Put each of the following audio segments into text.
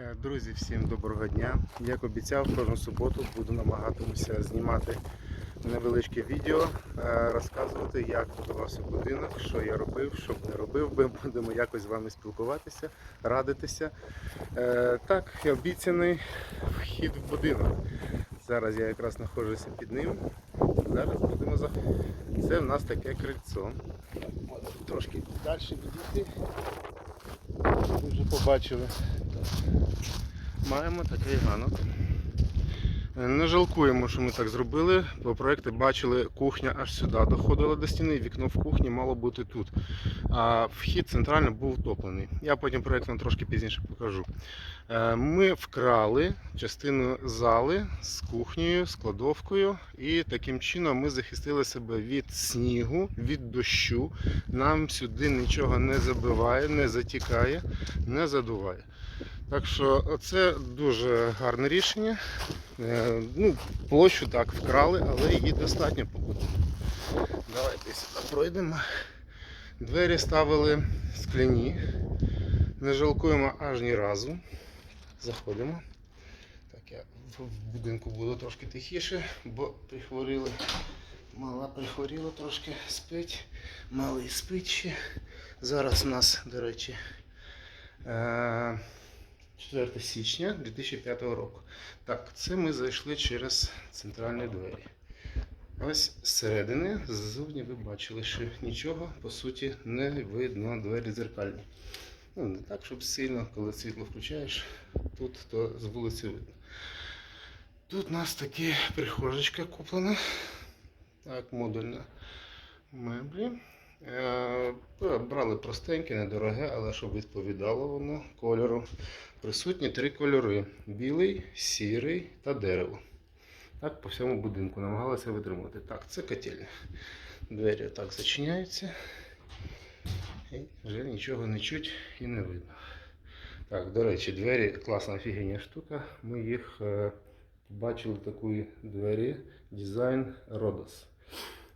Е, Друзі, всім доброго дня. Як обіцяв, кожну суботу буду намагатися знімати невеличке відео, е, розказувати, як будувався будинок, що я робив, що б не робив би. Будемо якось з вами спілкуватися, радитися. Е, Так, обіцяний вхід в будинок. Зараз я якраз знаходжуся під ним. Зараз будемо заходити. Це в нас таке крильцо. Трошки далі відійти. Ви вже побачили. Маємо такий ганок. Не жалкуємо, що ми так зробили, бо проекти бачили, кухня аж сюди доходила до стіни, вікно в кухні мало бути тут. А вхід центрально був утоплений. Я потім проект вам трошки пізніше покажу. Е, Ми вкрали частину зали з кухнею, з кладовкою, і таким чином ми захистили себе від снігу, від дощу. Нам сюди нічого не забиває, не затікає, не задуває. Так що це дуже гарне рішення. Е, Ну, площу так вкрали, але її достатньо побудови. Давайте сюди пройдемо. Двері ставили скляні. Не жалкуємо аж ні разу. Заходимо. Так, я в в будинку буду трошки тихіше, бо прихворіли. Мала прихворіла трошки, спить, малий спить ще. Зараз у нас, до речі, е, 4 січня 2005 року. Так, це ми зайшли через центральні двері. Ось зсередини, ззовні ви бачили, що нічого по суті не видно, двері дзеркальні. Ну, не так, щоб сильно, коли світло включаєш, тут то з вулиці видно. Тут у нас такі прихожечка куплена. Так, модульна меблі. Е, Брали простеньке, недороге, але щоб відповідало воно кольору. Присутні три кольори: білий, сірий та дерево. Так, по всьому будинку намагалися витримати. Так, це котельня. Двері так зачиняються. І вже нічого не чуть і не видно. Так, до речі, двері класна офігенна штука. Ми їх е, бачили такі двері дизайн Rodos.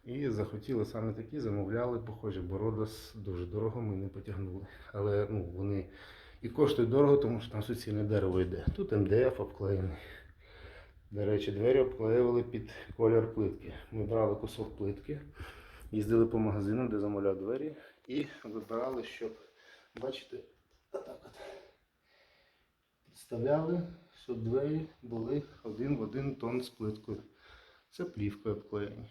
І захотіли саме такі, замовляли, похожі, бо Rodos дуже дорого ми не потягнули. Але ну, вони і коштують дорого, тому що там суцільне дерево йде. Тут МДФ обклеєний. До речі, двері обклеювали під колір плитки. Ми брали кусок плитки, їздили по магазинам, де замовляв двері, і вибирали, щоб, бачите, отак от. Підставляли, щоб двері були один в один тон з плиткою. Це плівкою обклеєні.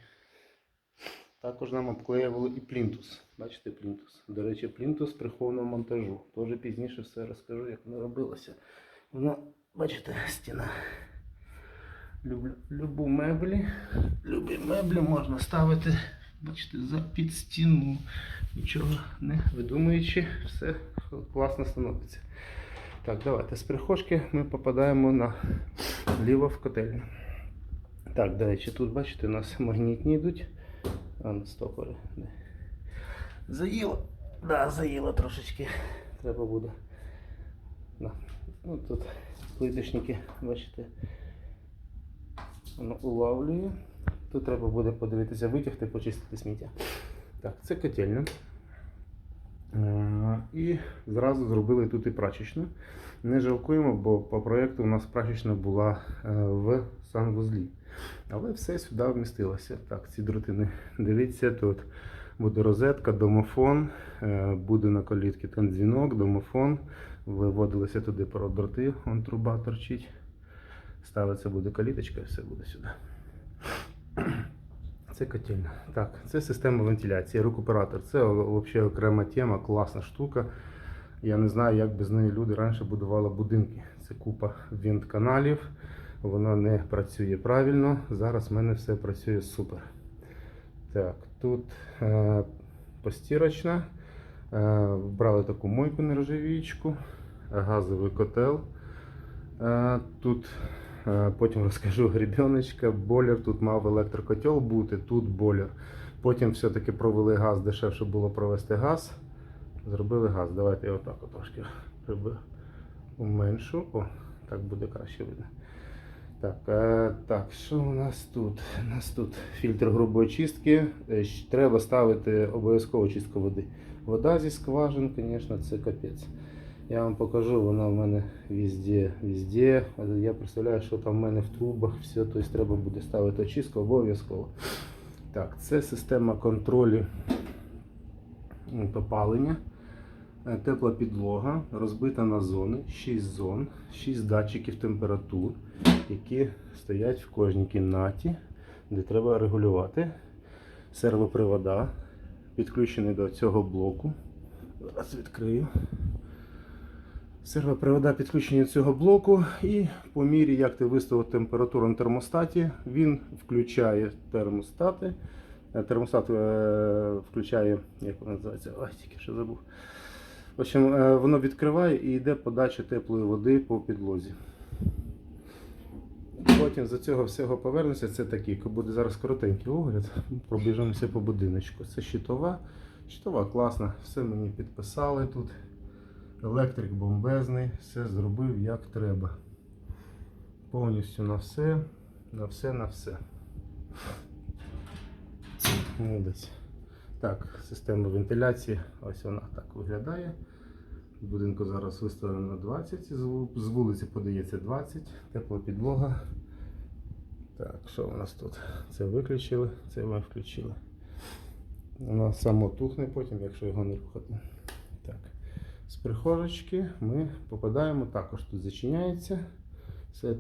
Також нам обклеювали і плінтус. Бачите, плінтус. До речі, плінтус прихованого монтажу. Теж пізніше все розкажу, як воно робилося. Воно, бачите, стіна. Люблю, любу меблі. Любі меблі можна ставити, бачите, за під стіну. Нічого не видумуючи, все класно становиться. Так, давайте з прихожки ми попадаємо на ліво в котельню. Так, до речі, тут бачите, у нас магнітні йдуть. А, на стопори. Заїло. Да, заїло трошечки. Треба буде. Да. Ну, тут плиточники, бачите, воно улавлює. Тут треба буде подивитися, витягти, почистити сміття. Так, це котельня. Е, І зразу зробили тут і прачечну. Не жалкуємо, бо по проєкту у нас прачечна була е, в санвузлі. Але все сюди вмістилося. Так, ці дротини. Дивіться, тут буде розетка, домофон, е, буде на колітці там дзвінок, домофон. Виводилися туди дроти, вон труба торчить. Ставиться буде каліточка і все буде сюди. Це котельня. Так, це система вентиляції, рекуператор. Це взагалі окрема тема, класна штука. Я не знаю, як без неї люди раніше будували будинки. Це купа вінт-каналів, воно не працює правильно. Зараз в мене все працює супер. Так, тут е, постірочна. Е, таку мойку нержавіючку, газовий котел. Е, тут е, потім розкажу грібіночка, бойлер. Тут мав електрокотел бути, тут бойлер. Потім все-таки провели газ, дешевше було провести газ. Зробили газ. Давайте я отак трошки уменшу. О, так буде краще видно. Так, е, так, що у нас тут? У нас тут фільтр грубої чистки. Е, Треба ставити обов'язково чистку води. Вода зі скважин, звісно, це капець. Я вам покажу, вона в мене везде, везде. Я представляю, що там в мене в трубах все, тобто треба буде ставити очистку обов'язково. Так, це система контролю попалення. Е, Тепла підлога розбита на зони, 6 зон, 6 датчиків температур, які стоять в кожній кімнаті, де треба регулювати. Сервопривода підключений до цього блоку. Зараз відкрию. Сервопривода підключені до цього блоку, і по мірі, як ти виставив температуру на термостаті, він включає термостати. Е, Термостат е, включає, як називається, ой, тільки що забув. В общем, е, воно відкриває і йде подача теплої води по підлозі. Потім за цього всього повернеться. Це такий, буде зараз коротенький огляд. Пробіжимося по будиночку. Це щитова. Щитова класна, все мені підписали тут. Електрик бомбезний, все зробив як треба. Повністю на все, на все, на все. Молодець. Так, система вентиляції, ось вона так виглядає. Будинку зараз виставлено 20, з вулиці подається 20, тепла підлога. Так, що у нас тут? Це виключили, це ми включили. Воно само тухне потім, якщо його не рухати. Так. З прихожечки ми попадаємо, також тут зачиняється.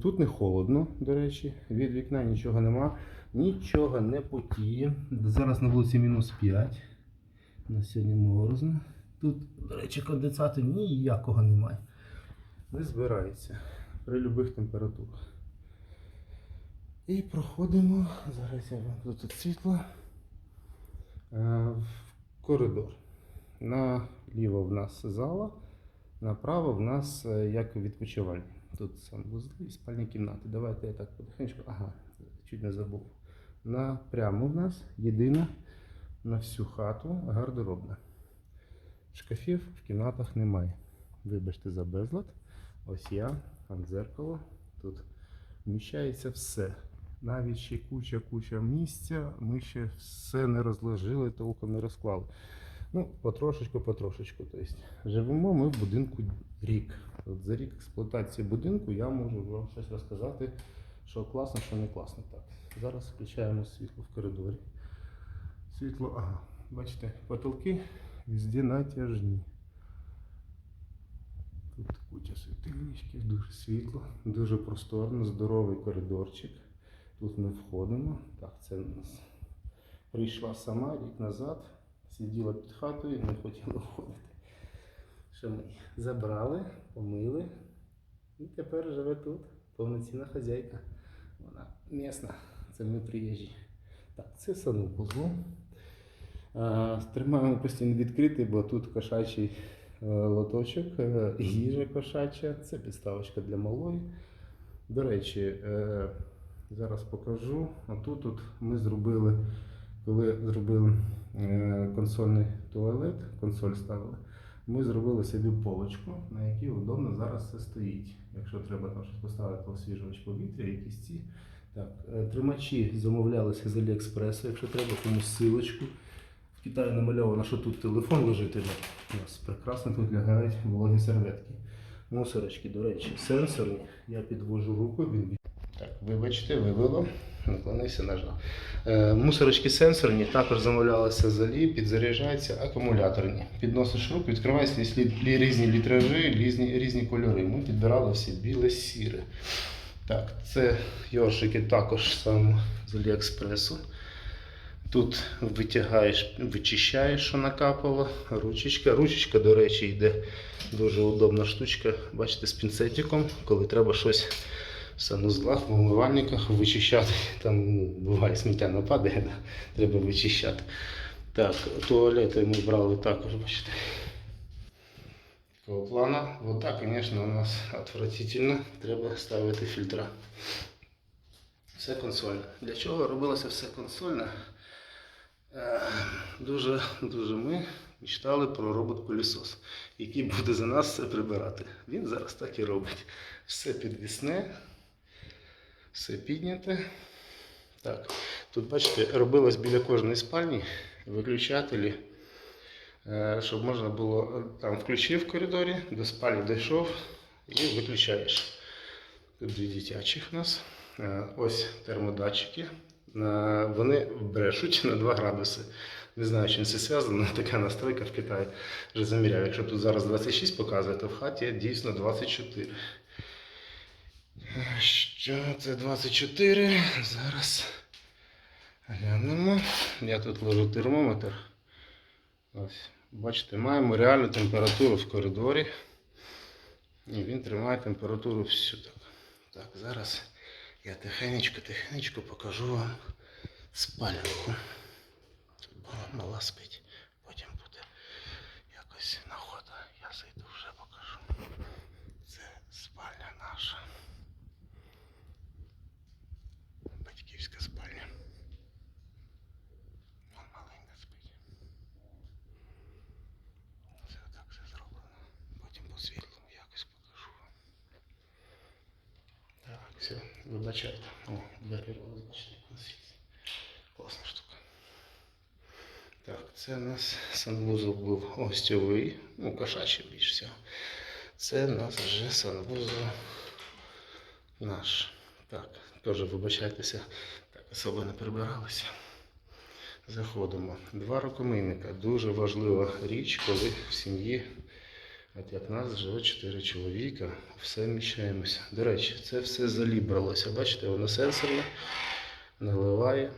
Тут не холодно, до речі, від вікна нічого нема, нічого не потіє. Зараз на вулиці мінус 5. На сьогодні морозно. Тут, до речі, конденсату ніякого немає. Не збирається при будь-яких температурах. І проходимо. Зараз я вам тут світло. Е, В коридор. Наліво в нас зала, направо в нас е, як відпочивальня. Тут санвузли і спальні кімнати. Давайте я так потихеньку. Ага, чуть не забув. Напрямо в нас єдина на всю хату гардеробна. Шкафів в кімнатах немає. Вибачте за безлад. Ось я, там дзеркало. Тут вміщається все. Навіть ще куча-куча місця. Ми ще все не розложили, толком не розклали. Ну, потрошечку, потрошечку. Тобто, живемо ми в будинку рік. От за рік експлуатації будинку я можу вам щось розказати, що класно, що не класно. Так, зараз включаємо світло в коридорі. Світло, ага, бачите, потолки везде натяжні. Тут куча світильничків, дуже світло, дуже просторно, здоровий коридорчик. Тут ми входимо. Так, це у нас прийшла сама рік назад, сиділа під хатою, не хотіла входити. Що ми забрали, помили. І тепер живе тут. Повноцінна хазяйка. Вона місна, це ми приїжджі. Так, це санузел. А, Тримаємо постійно відкритий, бо тут кошачий е, лоточок, е, їжа кошача, це підставочка для малої. До речі, е, зараз покажу. Отут тут ми зробили, коли зробили консольний туалет, консоль ставили, ми зробили собі полочку, на якій удобно зараз все стоїть. Якщо треба там щось поставити освіжувач повітря, якісь ці. Так, е, тримачі замовлялися з Аліекспресу, якщо треба комусь силочку. В Китаї намальовано, що тут телефон лежить. У нас прекрасно тут лягають вологі серветки. Мусорочки, до речі, сенсорні. Я підвожу руку, він так, вибачте, вивело. Наклонився нажав. Е, мусорочки сенсорні, також замовлялися з підзаряджаються акумуляторні. Підносиш руку, лі- різні літражі, різні, різні кольори. Ми підбирали всі біле, сіре. Так, це йоршики також саме з Аліекспресу. Тут витягаєш, вичищаєш, що накапало, ручечка. Ручечка, до речі, йде дуже удобна штучка. Бачите, з пінцетиком, коли треба щось в санузлах, в умивальниках вичищати. Там ну, буває сміття нападає, да? треба вичищати. Так, туалети ми брали також, бачите. Такого плана. Вода, звісно, у нас отвратительно. Треба ставити фільтра. Все консольне. Для чого робилося все консольне? Е, Дуже, дуже ми мечтали про робот-пилісос, який буде за нас все прибирати. Він зараз так і робить. Все підвісне, все підняте. Так, тут, бачите, робилось біля кожної спальні виключателі Щоб можна було е, там включив в коридорі, до спальні дійшов і виключаєш. Тут дві дитячих у нас. Е, Ось термодатчики. Е, Вони брешуть на 2 градуси. Не знаю, чим це зв'язано, така настройка в Китаї вже заміряю. Якщо тут зараз 26 показує, то в хаті дійсно 24. Е, Що це 24? Зараз глянемо. Я тут ложу термометр. Ось, бачите, маємо реальну температуру в коридорі. І він тримає температуру всю так. Так, зараз я тихенечко, тихенечко покажу вам спальнику. Тут була мала спить, потім буде якось нагода. Я зайду вже покажу. Це спальня наша. Батьківська спальня. Вон маленька спить. Це так все зроблено. Потім по світлому якось покажу вам. Так, все, вибачайте. О, двері світі. Класна штука. Так, це у нас санвузол був гостьовий, ну, кошачий більш всього. Це у нас вже санвузол наш. Так, теж вибачайтеся, так особо не прибиралися. Заходимо. Два рукомийника. Дуже важлива річ, коли в сім'ї, от як нас живе чотири чоловіка, все вміщаємося. До речі, це все залібралося. Бачите, воно сенсорне, наливає.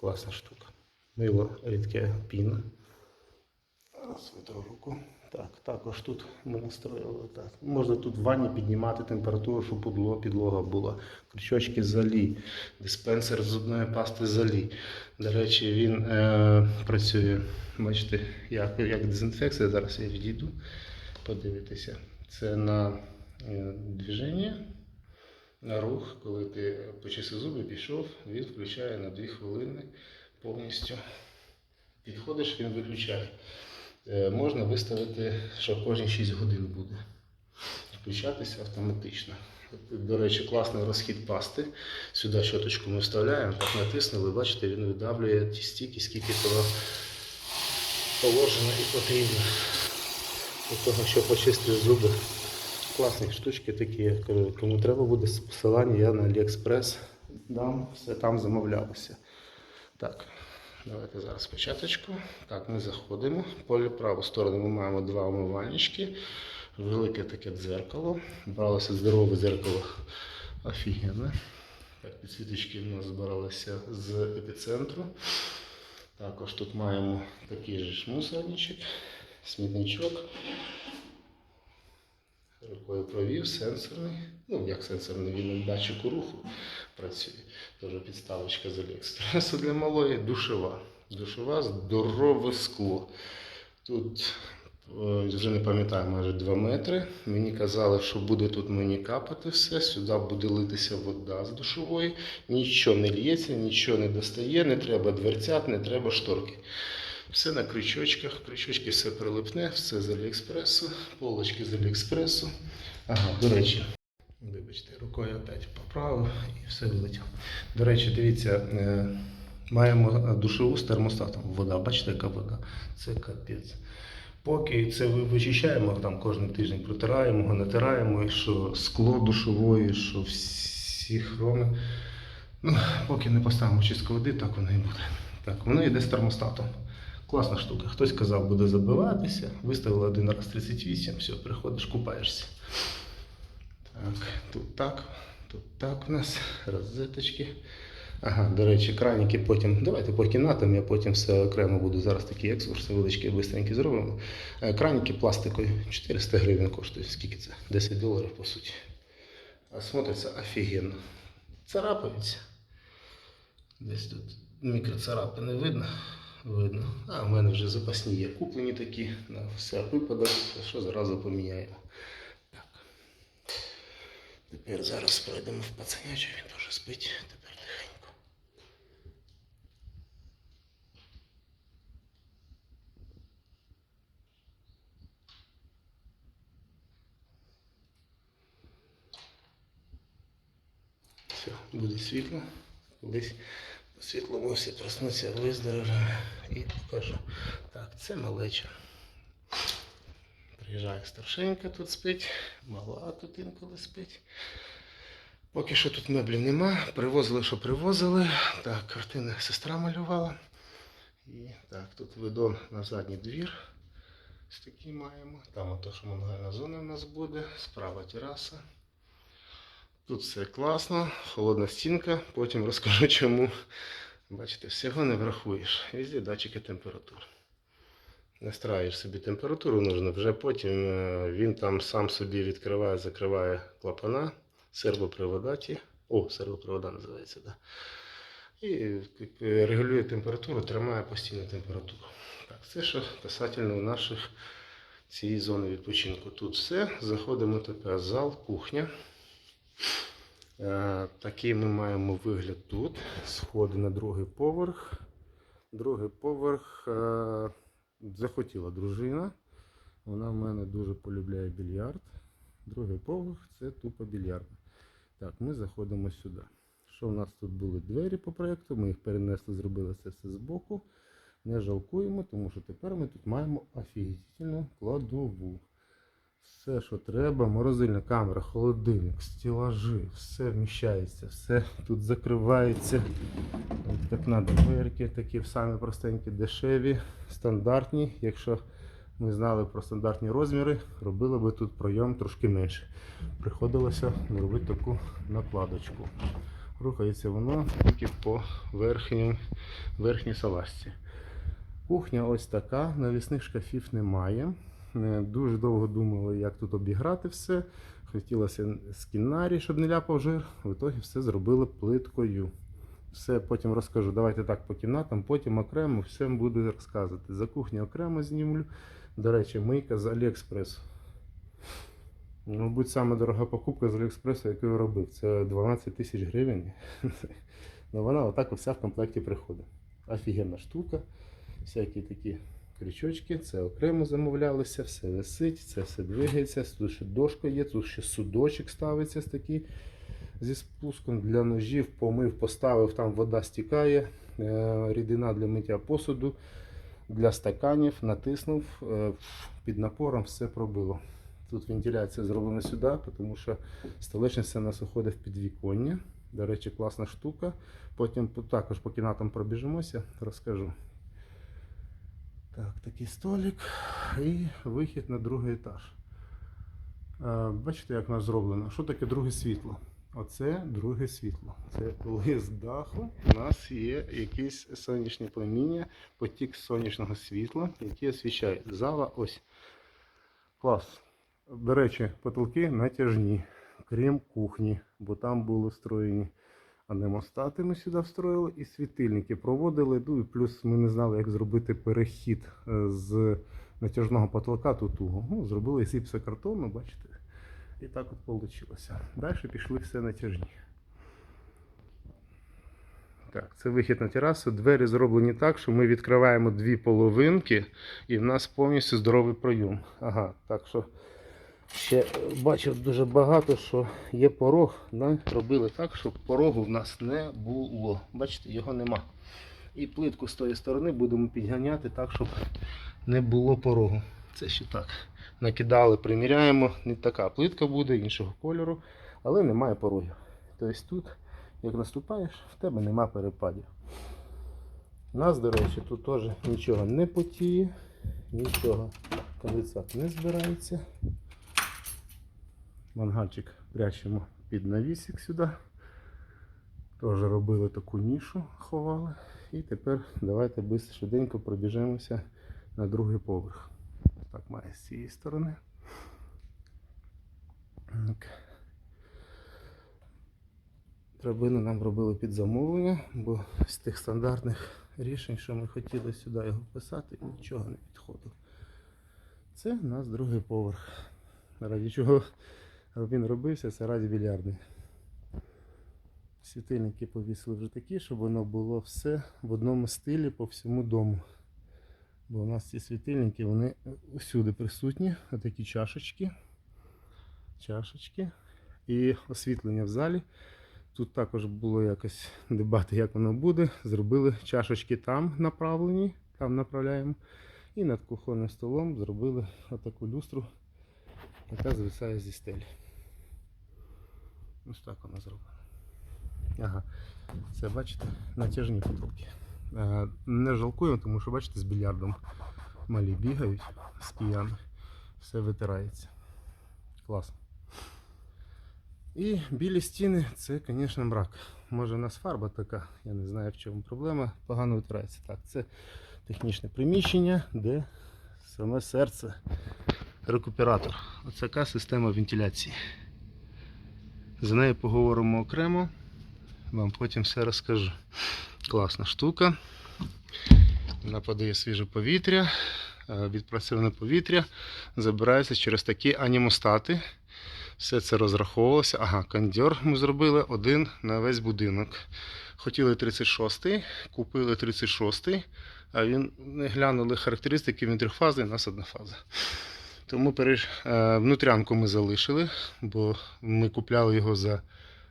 Класна штука. Мило рідке піна. Зараз витру руку. Так, також тут ми настроїли так. Можна тут в ванні піднімати температуру, щоб подло- підлога була. Крючочки залі, диспенсер зубної пасти залі. До речі, він е, працює, бачите, як, як дезінфекція. Зараз я відійду. Подивитися. Це на е, движення, на рух. Коли ти почистив зуби, пішов, він включає на 2 хвилини повністю. Підходиш, він виключає. Е, Можна виставити, що кожні 6 годин буде включатися автоматично. До речі, класний розхід пасти. Сюди щоточку ми вставляємо, так натиснули, бачите, він видавлює ті стільки, скільки того положено і потрібно. Для того, щоб почистити зуби. Класні штучки такі, кому треба буде посилання, я на AliExpress дам, все там замовлялося. Так, давайте зараз початочку. Так, ми заходимо. По праву сторону ми маємо два умивальнички, велике таке дзеркало. Бралося здорове дзеркало офігенне. Так, підсвіточки в нас збиралися з епіцентру. Також тут маємо такий же мусорничок, смітничок. Рукою провів, сенсорний. Ну, як сенсорний, він на датчику руху працює. Теж підставочка з Аліекспресу для малої, душова. Душова, здорове скло. Тут е, вже не пам'ятаю, майже 2 метри. Мені казали, що буде тут мені капати все, сюди буде литися вода з душової. Нічого не лється, нічого не достає, не треба дверцят, не треба шторки. Все на крючочках, крючочки все прилипне, все з Аліекспресу, полочки з Аліекспресу. Ага, до речі, вибачте, рукою опять поправив і все вилетіло. До речі, дивіться, е, маємо душову з термостатом. Вода, бачите, яка вода? Це капець. Поки це вичищаємо там кожен тиждень, протираємо натираємо, і що скло душової, що всі хроми. Ну, поки не поставимо чистку води, так воно і буде. Так, воно йде з термостатом. Класна штука. Хтось казав, буде забиватися. Виставили один раз 38, все, приходиш, купаєшся. Так, тут так, тут так у нас розеточки. Ага, до речі, краники потім. Давайте по кімнатам, я потім все окремо буду. Зараз такий екскурс невеличкий, бистренький зробимо. Е, Краники пластикові, 400 гривень коштують. Скільки це? 10 доларів по суті. А смотриться офігенно. Царапаються. Десь тут мікроцарапи не видно. Видно. А в мене вже запасні є куплені такі. На все випадок, що зразу поміняємо. Так. Тепер зараз пройдемо в пацанячу, він теж спить. Тепер тихенько. Все, буде світло. Колись світлому всі проснуться виздоровлені. І покажу. Так, це малеча. Приїжджає старшенька тут спить, мала тут інколи спить. Поки що тут меблів нема. Привозили, що привозили. Так, картини сестра малювала. І так, тут видон на задній двір. Ось такий маємо. Там ото, що мангальна зона в нас буде, справа тераса. Тут все класно, холодна стінка, потім розкажу чому. Бачите, всього не врахуєш. Везде датчики температури. Настраєш собі температуру нужно, вже потім е, він там сам собі відкриває, закриває клапана, сервопривода ті. О, сервопривода називається, да. І е, регулює температуру, тримає постійну температуру. Так, це що касательно наших цієї зони відпочинку. Тут все. Заходимо тепер зал, кухня. Е, Такий ми маємо вигляд тут. Сходи на другий поверх. Другий поверх е, захотіла дружина. Вона в мене дуже полюбляє більярд. Другий поверх це тупо більярд. Так, ми заходимо сюди. Що в нас тут були двері по проєкту? Ми їх перенесли, зробили це все збоку. Не жалкуємо, тому що тепер ми тут маємо офігітельну кладову. Все, що треба, морозильна камера, холодильник, стелажі, все вміщається, все тут закривається. От як надо, дверки такі самі простенькі, дешеві, стандартні. Якщо ми знали про стандартні розміри, робили би тут пройом трошки менше. Приходилося робити таку накладочку. Рухається воно тільки по верхній, верхній салазці. Кухня ось така, навісних шкафів немає. Дуже довго думали, як тут обіграти все. Хотілося скінарій, щоб не ляпав жир. В ітогі все зробили плиткою. Все потім розкажу. Давайте так по кімнатам, потім окремо все буду розказувати. За кухню окремо знімлю. До речі, мийка з Аліекспресу. Мабуть, саме дорога покупка з Аліекспресу, яку я робив. Це 12 тисяч гривень. Ну, вона отак вся в комплекті приходить. Офігенна штука. Всякі такі крючочки, це окремо замовлялося, все висить, це все двигається. Тут ще дошка є, тут ще судочок ставиться такий зі спуском для ножів, помив, поставив, там вода стікає, е, рідина для миття посуду, для стаканів, натиснув, е, під напором все пробило. Тут вентиляція зроблена сюди, тому що столичниця у нас виходить в підвіконня. До речі, класна штука. Потім також по кімнатам пробіжимося, розкажу. Так, такий столик і вихід на другий етаж. Е, Бачите, як нас зроблено. Що таке друге світло? Оце друге світло. Це коли з даху у нас є якесь сонячне проміння, потік сонячного світла, який освіщає. Зала ось. Клас. До речі, потолки натяжні, крім кухні, бо там були встроєні анемостати ми сюди встроїли і світильники проводили. Ну і плюс ми не знали, як зробити перехід е, з натяжного потолка туго. Ну, зробили із гіпсокартону, бачите. І так от вийшло. Далі пішли все натяжні. Так, це вихід на терасу. Двері зроблені так, що ми відкриваємо дві половинки, і в нас повністю здоровий пройом. Ага, так що ще бачив дуже багато, що є порог. Да? Робили так, щоб порогу в нас не було. Бачите, його нема. І плитку з тої сторони будемо підганяти так, щоб не було порогу. Це ще так. Накидали, приміряємо. Не така плитка буде, іншого кольору, але немає порогів. Тобто тут, як наступаєш, в тебе нема перепадів. У нас, до речі, тут теж нічого не потіє, нічого конденсат не збирається. Мангальчик прячемо під навісик сюди. Теж робили таку нішу, ховали. І тепер давайте швиденько пробіжимося на другий поверх. Так має з цієї сторони. Так. Драбину нам робили під замовлення, бо з тих стандартних рішень, що ми хотіли сюди його писати, нічого не підходило. Це у нас другий поверх. Раді чого він робився, це раді більярдний. Світильники повісили вже такі, щоб воно було все в одному стилі по всьому дому. Бо у нас ці світильники, вони усюди присутні, отакі чашечки. Чашечки. І освітлення в залі Тут також було якось дебати, як воно буде. Зробили чашечки там направлені, там направляємо. І над кухонним столом зробили отаку люстру, яка звисає зі стелі. Ось так вона зроблена. Ага, це бачите, натяжні потолки. Е, Не жалкуємо, тому що бачите, з більярдом малі бігають з киями. Все витирається. Класно. І білі стіни це, звісно, мрак. Може у нас фарба така, я не знаю в чому проблема, погано витирається. Так, це технічне приміщення, де саме серце рекуператор. Ось така система вентиляції. За нею поговоримо окремо, вам потім все розкажу. Класна штука. Вона подає свіже повітря, е, відпрацьоване повітря забирається через такі анімостати. Все це розраховувалося. Ага, кондьор ми зробили один на весь будинок. Хотіли 36-й, купили 36-й, а він не глянули характеристики, він трьохфазний, у нас одна фаза. Тому переш... е, внутрянку ми залишили, бо ми купляли його за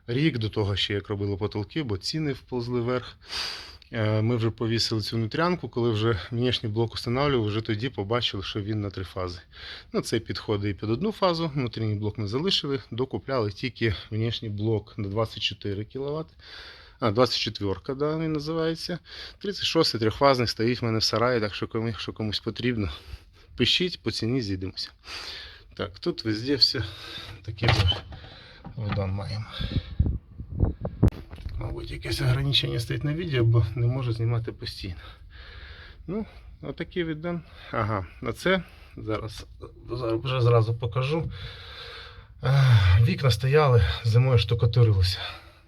рік до того, ще як робили потолки, бо ціни вползли вверх. Е, Ми вже повісили цю внутрянку, коли вже внешній блок встановлював, вже тоді побачили, що він на три фази. Ну, це підходить і під одну фазу, внутрішній блок ми залишили, докупляли тільки внешній блок на 24 кВт. А, 24 да, він називається. 36-й трьохфазний стоїть в мене в сараї, так що кому- якщо комусь потрібно, пишіть, по ціні зійдемося. Так, тут везде все таке видон маємо. Мабуть, якесь ограничення стоїть на відео, бо не можу знімати постійно. Ну, отакий віддан. Ага, а це зараз, вже зразу покажу. Вікна стояли, зимою штукатурилися.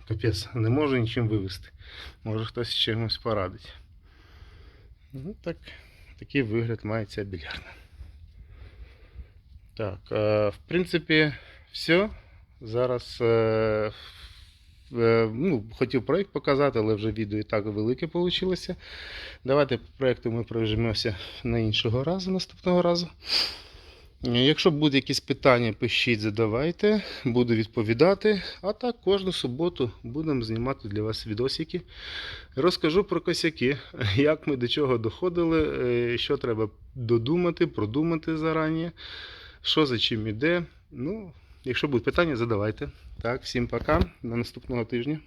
Капець, не можу нічим вивезти. Може хтось чимось порадить. Ну, так, такий вигляд має ця білярна. Так, е, в принципі, все. Зараз е, е, ну, хотів проєкт показати, але вже відео і так велике вийшло. Давайте по проєкту ми пройдемося на іншого разу, наступного разу. Якщо будуть якісь питання, пишіть, задавайте, буду відповідати. А так кожну суботу будемо знімати для вас відосики. Розкажу про косяки, як ми до чого доходили, е, що треба додумати, продумати зарані, що за чим іде. Ну, якщо будуть питання, задавайте. Так, всім пока, до наступного тижня.